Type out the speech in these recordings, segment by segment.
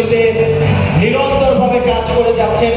জমিতে নিরন্তরভাবে কাজ করে যাচ্ছেন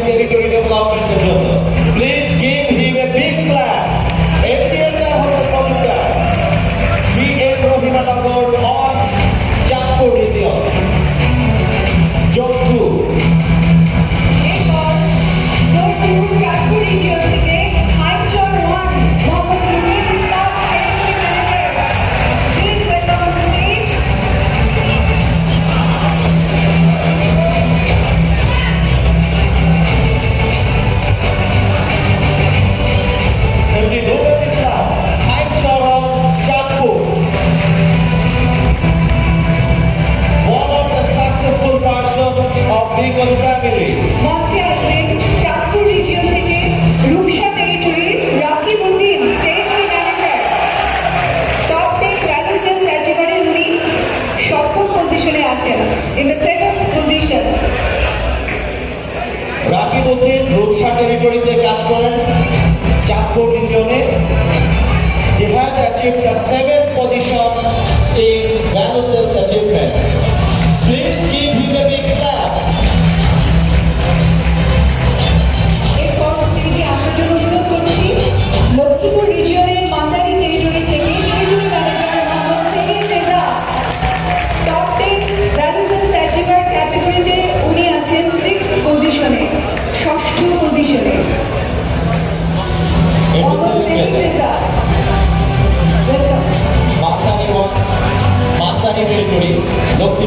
Union, he has achieved the. ಮಾತಾಡಿ ಮಾತಾಡಿ ಹೇಳಿ ನೋಡಿ.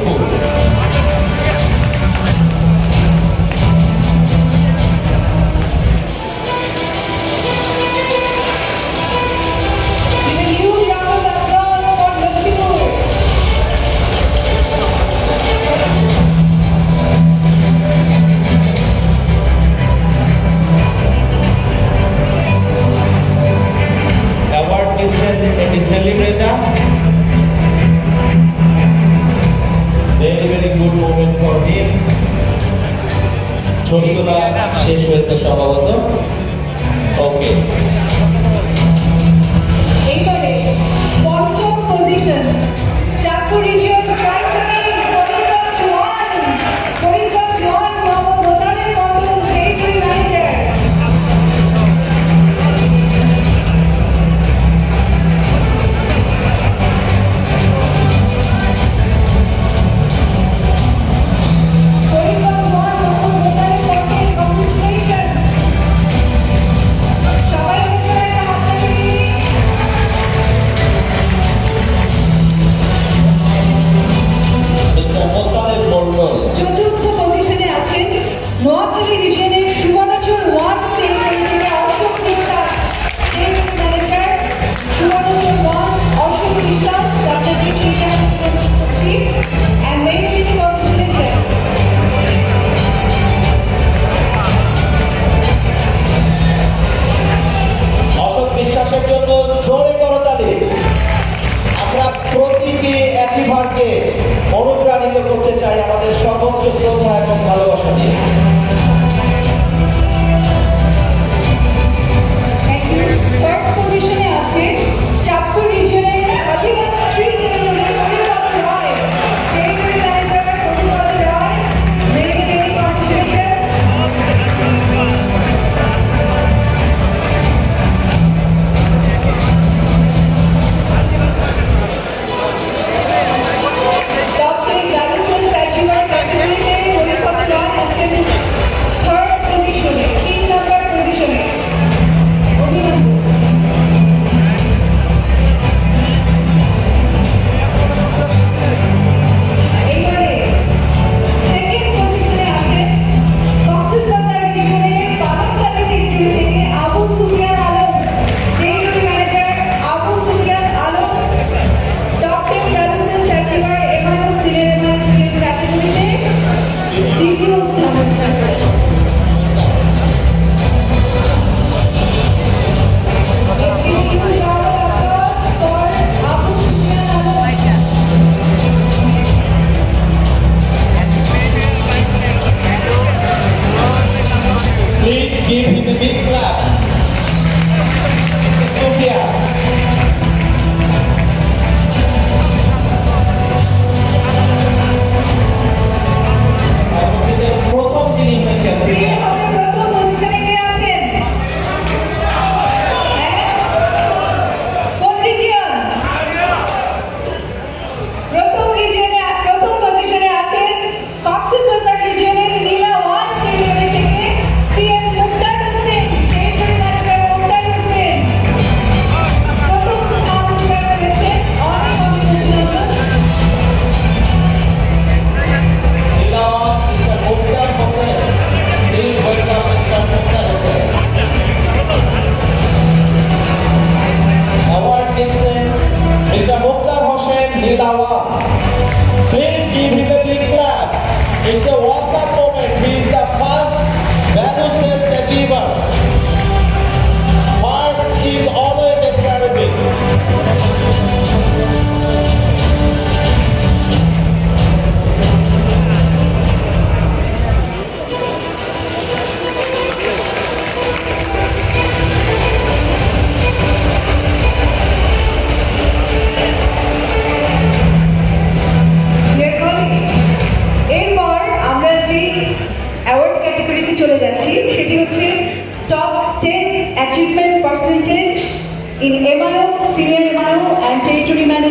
it is celebrated. Very very good moment for him. ছড়িগুলা শেষ হয়েছে স্বভাবত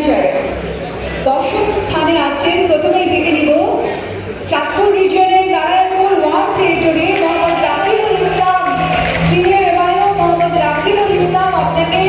রিজার্ভ। দশম স্থানে আছেন প্রথমেই ডেকে নিব চাকুর রিজিয়নের Narayanpur one territory, Mohammad Rakibul Islam, senior MIO Mohammad Rakibul Islam, আপনাকে